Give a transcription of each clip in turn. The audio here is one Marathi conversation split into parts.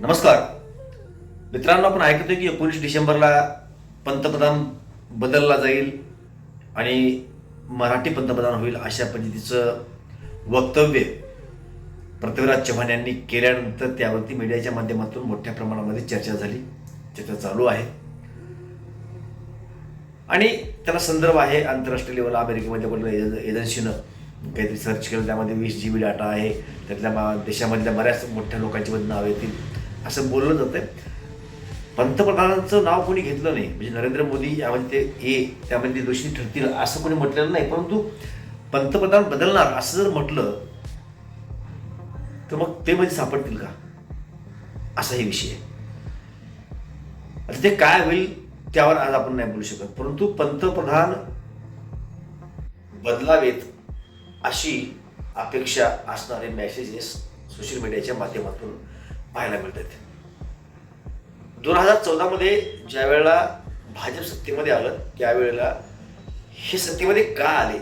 नमस्कार. मित्रांनो आपण ऐकतोय की एकोणीस डिसेंबरला पंतप्रधान बदलला जाईल आणि मराठी पंतप्रधान होईल अशा पद्धतीचं वक्तव्य पृथ्वीराज चव्हाण यांनी केल्यानंतर त्यावरती मीडियाच्या माध्यमातून मोठ्या प्रमाणामध्ये चर्चा झाली. चर्चा चालू आहे. आणि त्याला संदर्भ आहे आंतरराष्ट्रीय लेवलला अमेरिकेमध्ये पण एज एजन्सीनं काहीतरी सर्च केलं. त्यामध्ये वीस जी बी डाटा आहे. त्यातल्या मा- देशामधल्या बऱ्याच मोठ्या लोकांची मध्ये नाव येतील. असं बोललं जातं पंतप्रधानांचं नाव कोणी घेतलं नाही. म्हणजे नरेंद्र मोदी यामध्ये ते ए त्यामध्ये दोषी ठरतील असं कोणी म्हटलेलं नाही. परंतु पंतप्रधान बदलणार असं जर म्हटलं तर मग ते म्हणजे सापडतील का? असाही विषय आहे. आता ते काय होईल त्यावर आज आपण नाही बोलू शकत. परंतु पंतप्रधान बदलावेत अशी अपेक्षा असणारे मेसेजेस सोशल मीडियाच्या माध्यमातून पाहायला मिळतात. दोन हजार चौदामध्ये ज्या वेळेला भाजप सत्तेमध्ये आलं त्यावेळेला हे सत्तेमध्ये का आले?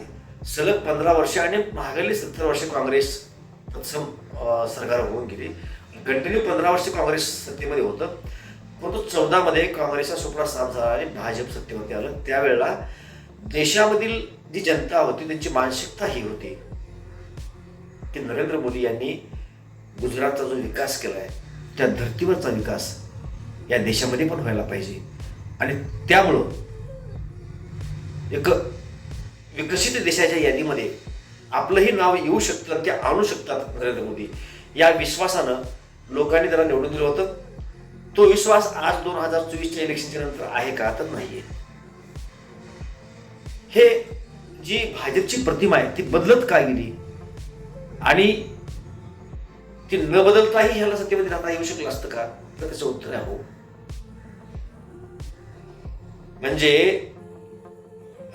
सलग पंधरा वर्ष आणि मागली सत्तर वर्ष काँग्रेस तत्सम सरकार होऊन गेली. कंटिन्यू पंधरा वर्ष काँग्रेस सत्तेमध्ये होतं. परंतु चौदामध्ये काँग्रेसचा सुपडा साफ झाला आणि भाजप सत्तेवरती आलं. त्यावेळेला देशामधील जी जनता होती त्यांची मानसिकता ही होती. की नरेंद्र मोदी यांनी गुजरातचा जो विकास केला आहे त्या धर्तीवरचा विकास या देशामध्ये पण व्हायला पाहिजे. आणि त्यामुळं एक विकसित देशाच्या यादीमध्ये आपलंही नाव येऊ शकतं ते आणू शकतात नरेंद्र मोदी. या विश्वासानं लोकांनी त्याला निवडून दिलं होतं. तो विश्वास आज दोन हजार चोवीसच्या इलेक्शनच्या नंतर आहे का तर नाहीये. हे जी भाजपची प्रतिमा आहे ती बदलत का गेली? आणि ती न बदलताही ह्याला सत्तेमध्ये राहता येऊ शकलं असतं का? तर त्याचं उत्तर आहे हो. म्हणजे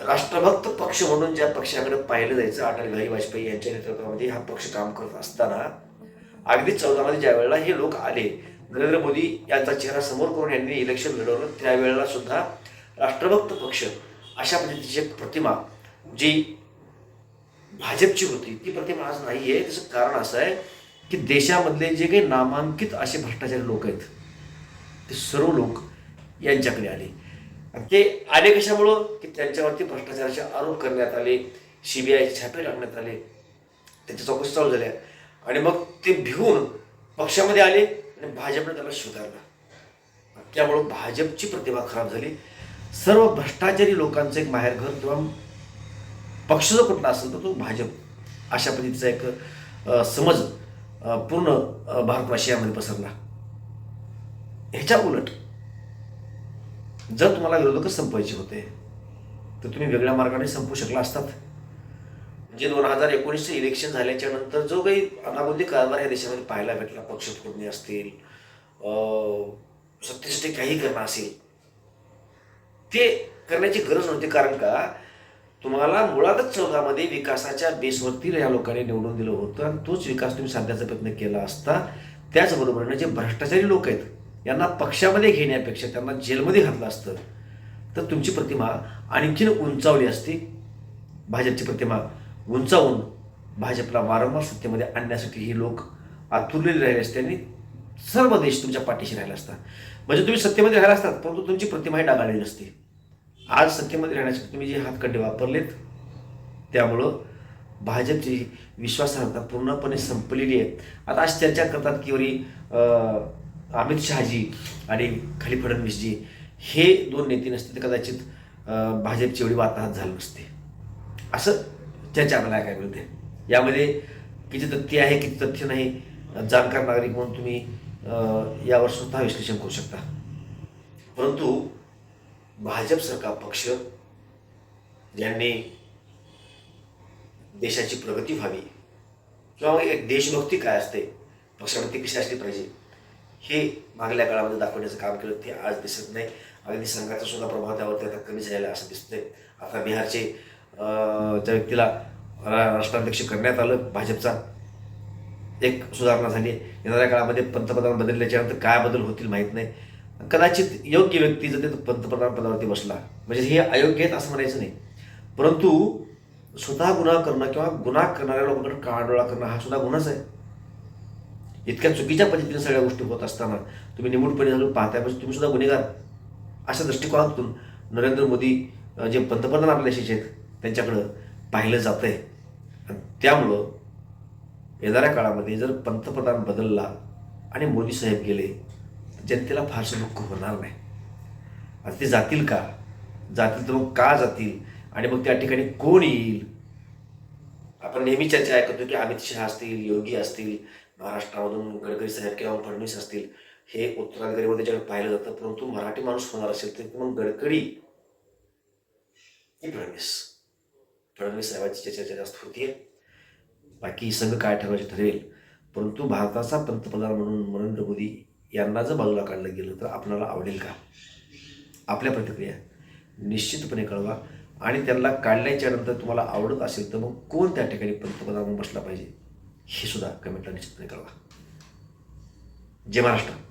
राष्ट्रभक्त पक्ष म्हणून ज्या पक्षाकडे पाहिलं जायचं अटल बिहारी वाजपेयी यांच्या नेतृत्वामध्ये हा पक्ष काम करत असताना अगदी चौदामध्ये ज्या वेळेला हे लोक आले नरेंद्र मोदी यांचा चेहरा समोर करून यांनी इलेक्शन लढवलं त्यावेळेला सुद्धा राष्ट्रभक्त पक्ष अशा पद्धतीची प्रतिमा जी भाजपची होती ती प्रतिमा आज नाही आहे त्याचं कारण असं आहे की देशामधले जे काही नामांकित असे भ्रष्टाचारी लोक आहेत ते सर्व लोक यांच्याकडे आले. आणि ते आले कशामुळं? की त्यांच्यावरती भ्रष्टाचाराचे आरोप करण्यात आले सीबीआयचे छापे टाकण्यात आले त्यांच्या चौकशी चालू झाल्या. आणि मग ते भिवून पक्षामध्ये आले आणि भाजपने त्याला स्वीकारला त्यामुळं भाजपची प्रतिभा खराब झाली. सर्व भ्रष्टाचारी लोकांचं एक माहेरघर किंवा पक्ष जो कुठला असेल तर तो भाजप. अशा पद्धतीचा एक समज पूर्ण भारतवासियामध्ये पसरला. ह्याच्या उलट जर तुम्हाला विरोधकच संपवायचे होते तर तुम्ही वेगळ्या मार्गाने संपू शकला असतात. म्हणजे दोन हजार एकोणीसचे इलेक्शन झाल्याच्यानंतर जो काही अनागोंदी कारभार या देशामध्ये पाहायला भेटला पक्ष फोडणे असतील अ, सत्तेसाठी काही करणं असेल ते करण्याची गरज नव्हती. कारण का? तुम्हाला मुळातच चौदामध्ये विकासाच्या बेसवरती या लोकांनी निवडून दिलं होतं आणि तोच विकास तुम्ही साधण्याचा प्रयत्न केला असता त्याचबरोबरीनं जे म्हणजे भ्रष्टाचारी लोक आहेत यांना पक्षामध्ये घेण्यापेक्षा त्यांना जेलमध्ये घातलं असतं. तर तुमची प्रतिमा आणखीन उंचावली असती. भाजपची प्रतिमा उंचावून भाजपला वारंवार सत्तेमध्ये आणण्यासाठी ही लोक आतुरलेले राहिले असते आणि सर्व देश तुमच्या पाठीशी राहिला असता म्हणजे तुम्ही सत्तेमध्ये राहिला असतात परंतु तुमची प्रतिमाही डागाळली असती आज सत्तेमध्ये राहण्यासाठी तुम्ही जे हातखंडे वापरलेत त्यामुळं भाजपची विश्वासार्हता पूर्णपणे संपलेली आहे. आता आज चर्चा करतात की वरी अमित शहाजी आणि खाली फडणवीसजी हे दोन नेते नसते तर कदाचित भाजपची एवढी वाताहत झाली नसते. असं चर्चा आपल्याला काय मिळते. यामध्ये किती तथ्य आहे किती तथ्य नाही जाणकार नागरिक म्हणून तुम्ही यावर स्वतः विश्लेषण करू शकता. परंतु भाजपसारखा पक्ष ज्यांनी देशाची प्रगती व्हावी. किंवा एक देशभक्ती काय असते पक्षाभक्ती कशी असली पाहिजे हे मागल्या काळामध्ये दाखवण्याचं काम केलं ते आज दिसत नाही. अगदी संघाचा सुद्धा प्रभाव त्यावरती आता कमी झालेला असं दिसतंय. आता बिहारचे त्या व्यक्तीला रा- राष्ट्राध्यक्ष करण्यात आलं भाजपचा एक सुधारणा झाली. येणाऱ्या काळामध्ये पंतप्रधान बदलल्याच्यानंतर काय बदल होतील माहीत नाही. कदाचित योग्य व्यक्ती जर ते पंतप्रधान पदावरती बसला म्हणजे हे अयोग्य आहेत असं म्हणायचं नाही. परंतु स्वतः गुन्हा करणं किंवा गुन्हा करणाऱ्या लोकांकडे काळडोळा करणं हा सुद्धा गुन्हाच आहे. इतक्या चुकीच्या पद्धतीने सगळ्या गोष्टी होत असताना तुम्ही निमूटपणे झालं पाहताय म्हणजे तुम्ही सुद्धा गुन्हेगार. अशा दृष्टिकोनातून नरेंद्र मोदी जे पंतप्रधान आपल्या देशाचे आहेत त्यांच्याकडं पाहिलं जातं आहे आणि त्यामुळं येणाऱ्या काळामध्ये जर पंतप्रधान बदलला आणि मोदी साहेब गेले जनतेला फारसं दुःख होणार नाही. आता ते जातील का? जातील तर मग का जातील? आणि मग त्या ठिकाणी कोण येईल? आपण नेहमी चर्चा ऐकतो की अमित शहा असतील योगी असतील महाराष्ट्रामधून गडकरी साहेब किंवा फडणवीस असतील हे उत्तराधिकारीमध्ये ज्याकडे पाहिलं जातं परंतु मराठी माणूस होणार असेल तर मग गडकरी की फडणवीस? फडणवीस साहेबांची चर्चा जास्त होती बाकी संघ काय ठरवायचे ठरेल? परंतु भारताचा पंतप्रधान म्हणून नरेंद्र मोदी यांना जर बाजूला काढलं गेलं तर आपणाला आवडेल का? आपल्या प्रतिक्रिया. निश्चितपणे कळवा. आणि त्यांना काढल्याच्या नंतर तुम्हाला आवडत असेल तर मग कोण त्या ठिकाणी पंतप्रधान बसला पाहिजे? हे सुद्धा कमेंटला निश्चितपणे कळवा. जय महाराष्ट्र.